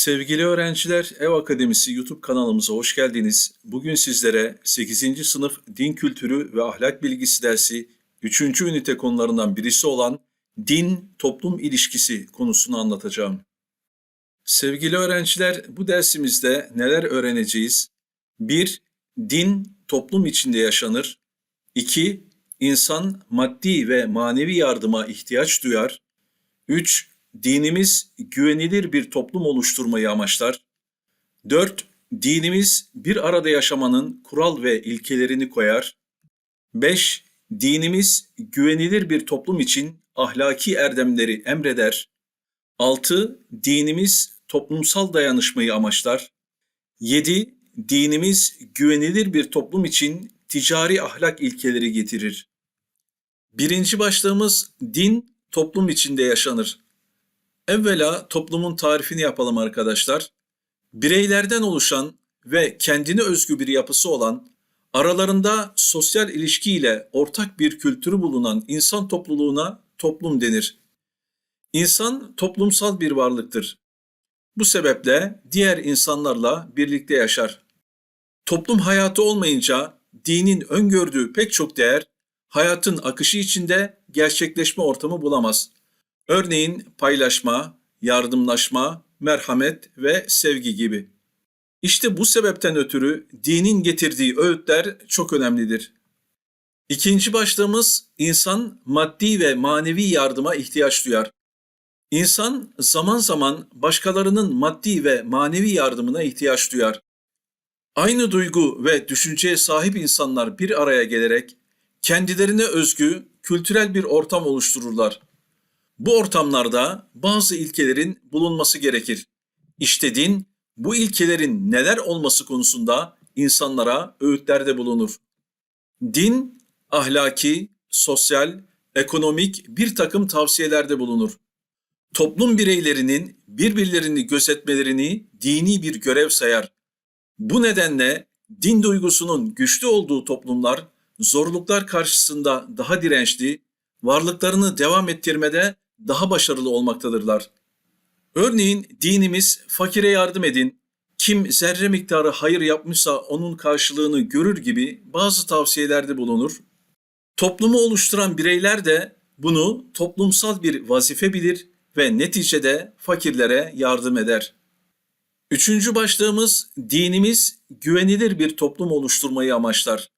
Sevgili öğrenciler, Ev Akademisi YouTube kanalımıza hoş geldiniz. Bugün sizlere 8. sınıf din kültürü ve ahlak bilgisi dersi 3. ünite konularından birisi olan din toplum ilişkisi konusunu anlatacağım. Sevgili öğrenciler, bu dersimizde neler öğreneceğiz? 1. Din toplum içinde yaşanır. 2. İnsan maddi ve manevi yardıma ihtiyaç duyar. 3. Dinimiz güvenilir bir toplum oluşturmayı amaçlar. 4. Dinimiz bir arada yaşamanın kural ve ilkelerini koyar. 5. Dinimiz güvenilir bir toplum için ahlaki erdemleri emreder. 6. Dinimiz toplumsal dayanışmayı amaçlar. 7. Dinimiz güvenilir bir toplum için ticari ahlak ilkeleri getirir. Birinci başlığımız din toplum içinde yaşanır. Evvela toplumun tarifini yapalım arkadaşlar. Bireylerden oluşan ve kendine özgü bir yapısı olan, aralarında sosyal ilişkiyle ortak bir kültürü bulunan insan topluluğuna toplum denir. İnsan toplumsal bir varlıktır. Bu sebeple diğer insanlarla birlikte yaşar. Toplum hayatı olmayınca dinin öngördüğü pek çok değer hayatın akışı içinde gerçekleşme ortamı bulamaz. Örneğin paylaşma, yardımlaşma, merhamet ve sevgi gibi. İşte bu sebepten ötürü dinin getirdiği öğütler çok önemlidir. İkinci başlığımız insan maddi ve manevi yardıma ihtiyaç duyar. İnsan zaman zaman başkalarının maddi ve manevi yardımına ihtiyaç duyar. Aynı duygu ve düşünceye sahip insanlar bir araya gelerek kendilerine özgü kültürel bir ortam oluştururlar. Bu ortamlarda bazı ilkelerin bulunması gerekir. İşte din bu ilkelerin neler olması konusunda insanlara öğütlerde bulunur. Din ahlaki, sosyal, ekonomik bir takım tavsiyelerde bulunur. Toplum bireylerinin birbirlerini gözetmelerini dini bir görev sayar. Bu nedenle din duygusunun güçlü olduğu toplumlar zorluklar karşısında daha dirençli, varlıklarını devam ettirmede daha başarılı olmaktadırlar. Örneğin dinimiz fakire yardım edin, kim zerre miktarı hayır yapmışsa onun karşılığını görür gibi bazı tavsiyelerde bulunur. Toplumu oluşturan bireyler de bunu toplumsal bir vazife bilir ve neticede fakirlere yardım eder. Üçüncü başlığımız dinimiz güvenilir bir toplum oluşturmayı amaçlar.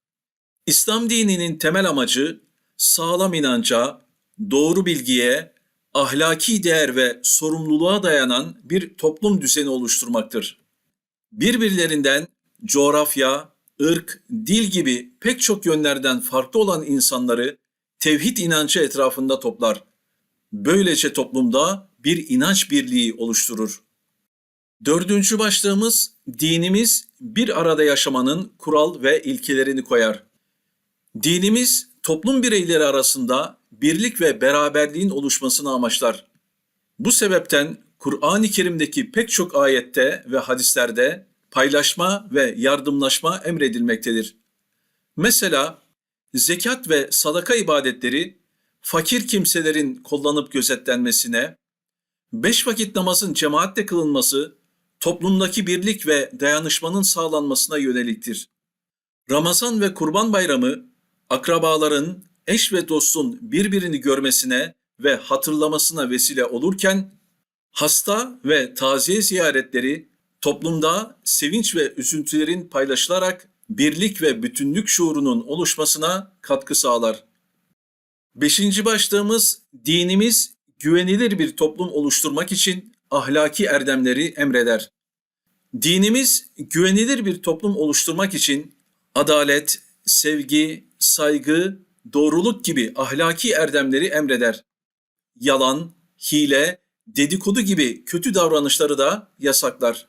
İslam dininin temel amacı sağlam inanca, doğru bilgiye, ahlaki değer ve sorumluluğa dayanan bir toplum düzeni oluşturmaktır. Birbirlerinden coğrafya, ırk, dil gibi pek çok yönlerden farklı olan insanları tevhid inancı etrafında toplar. Böylece toplumda bir inanç birliği oluşturur. Dördüncü başlığımız dinimiz bir arada yaşamanın kural ve ilkelerini koyar. Dinimiz toplum bireyleri arasında birlik ve beraberliğin oluşmasını amaçlar. Bu sebepten Kur'an-ı Kerim'deki pek çok ayette ve hadislerde paylaşma ve yardımlaşma emredilmektedir. Mesela zekat ve sadaka ibadetleri fakir kimselerin kullanıp gözetlenmesine, beş vakit namazın cemaatle kılınması, toplumdaki birlik ve dayanışmanın sağlanmasına yöneliktir. Ramazan ve Kurban Bayramı akrabaların, eş ve dostun birbirini görmesine ve hatırlamasına vesile olurken, hasta ve taziye ziyaretleri toplumda sevinç ve üzüntülerin paylaşılarak birlik ve bütünlük şuurunun oluşmasına katkı sağlar. Beşinci başlığımız dinimiz güvenilir bir toplum oluşturmak için ahlaki erdemleri emreder. Dinimiz güvenilir bir toplum oluşturmak için adalet, sevgi, saygı, doğruluk gibi ahlaki erdemleri emreder. Yalan, hile, dedikodu gibi kötü davranışları da yasaklar.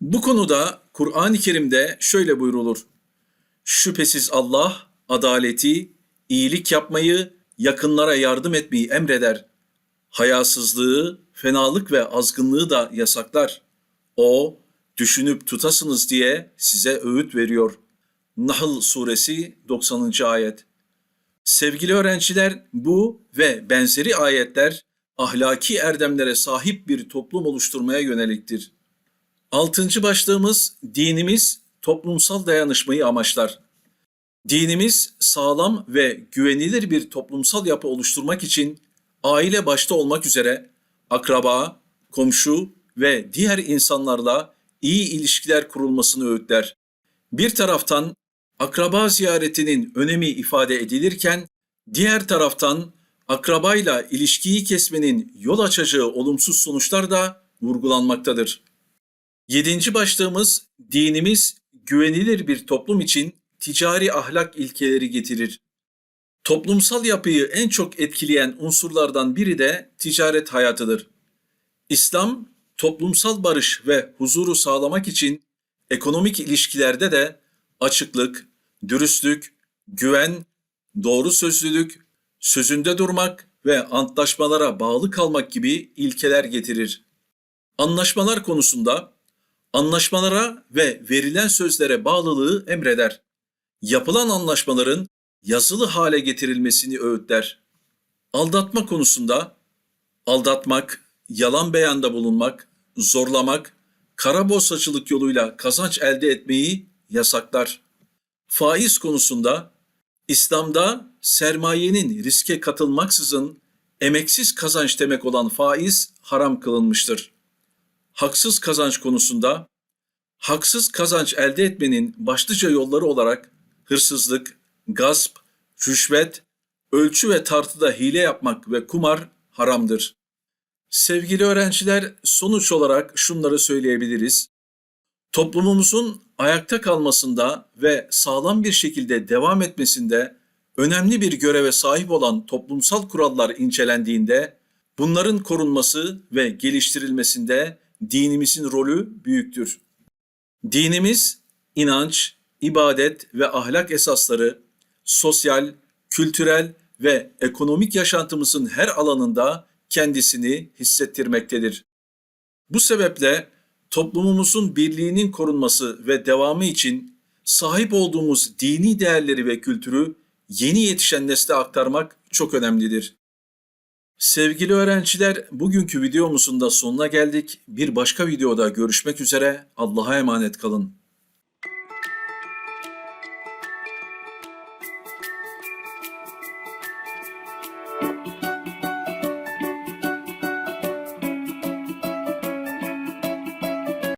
Bu konuda Kur'an-ı Kerim'de şöyle buyrulur. Şüphesiz Allah adaleti, iyilik yapmayı, yakınlara yardım etmeyi emreder. Hayasızlığı, fenalık ve azgınlığı da yasaklar. O, düşünüp tutasınız diye size öğüt veriyor. Nahl suresi 90. ayet. Sevgili öğrenciler, bu ve benzeri ayetler ahlaki erdemlere sahip bir toplum oluşturmaya yöneliktir. Altıncı başlığımız dinimiz toplumsal dayanışmayı amaçlar. Dinimiz sağlam ve güvenilir bir toplumsal yapı oluşturmak için aile başta olmak üzere akraba, komşu ve diğer insanlarla iyi ilişkiler kurulmasını öğütler. Bir taraftan akraba ziyaretinin önemi ifade edilirken diğer taraftan akrabayla ilişkiyi kesmenin yol açacağı olumsuz sonuçlar da vurgulanmaktadır. Yedinci başlığımız dinimiz güvenilir bir toplum için ticari ahlak ilkeleri getirir. Toplumsal yapıyı en çok etkileyen unsurlardan biri de ticaret hayatıdır. İslam toplumsal barış ve huzuru sağlamak için ekonomik ilişkilerde de açıklık, dürüstlük, güven, doğru sözlülük, sözünde durmak ve antlaşmalara bağlı kalmak gibi ilkeler getirir. Anlaşmalar konusunda anlaşmalara ve verilen sözlere bağlılığı emreder. Yapılan anlaşmaların yazılı hale getirilmesini öğütler. Aldatma konusunda aldatmak, yalan beyanda bulunmak, zorlamak, kara borsacılık yoluyla kazanç elde etmeyi yasaklar. Faiz konusunda İslam'da sermayenin riske katılmaksızın emeksiz kazanç demek olan faiz haram kılınmıştır. Haksız kazanç konusunda haksız kazanç elde etmenin başlıca yolları olarak hırsızlık, gasp, rüşvet, ölçü ve tartıda hile yapmak ve kumar haramdır. Sevgili öğrenciler, sonuç olarak şunları söyleyebiliriz. Toplumumuzun ayakta kalmasında ve sağlam bir şekilde devam etmesinde önemli bir göreve sahip olan toplumsal kurallar incelendiğinde bunların korunması ve geliştirilmesinde dinimizin rolü büyüktür. Dinimiz inanç, ibadet ve ahlak esasları sosyal, kültürel ve ekonomik yaşantımızın her alanında kendisini hissettirmektedir. Bu sebeple toplumumuzun birliğinin korunması ve devamı için sahip olduğumuz dini değerleri ve kültürü yeni yetişen nesle aktarmak çok önemlidir. Sevgili öğrenciler, bugünkü videomuzun da sonuna geldik. Bir başka videoda görüşmek üzere. Allah'a emanet kalın.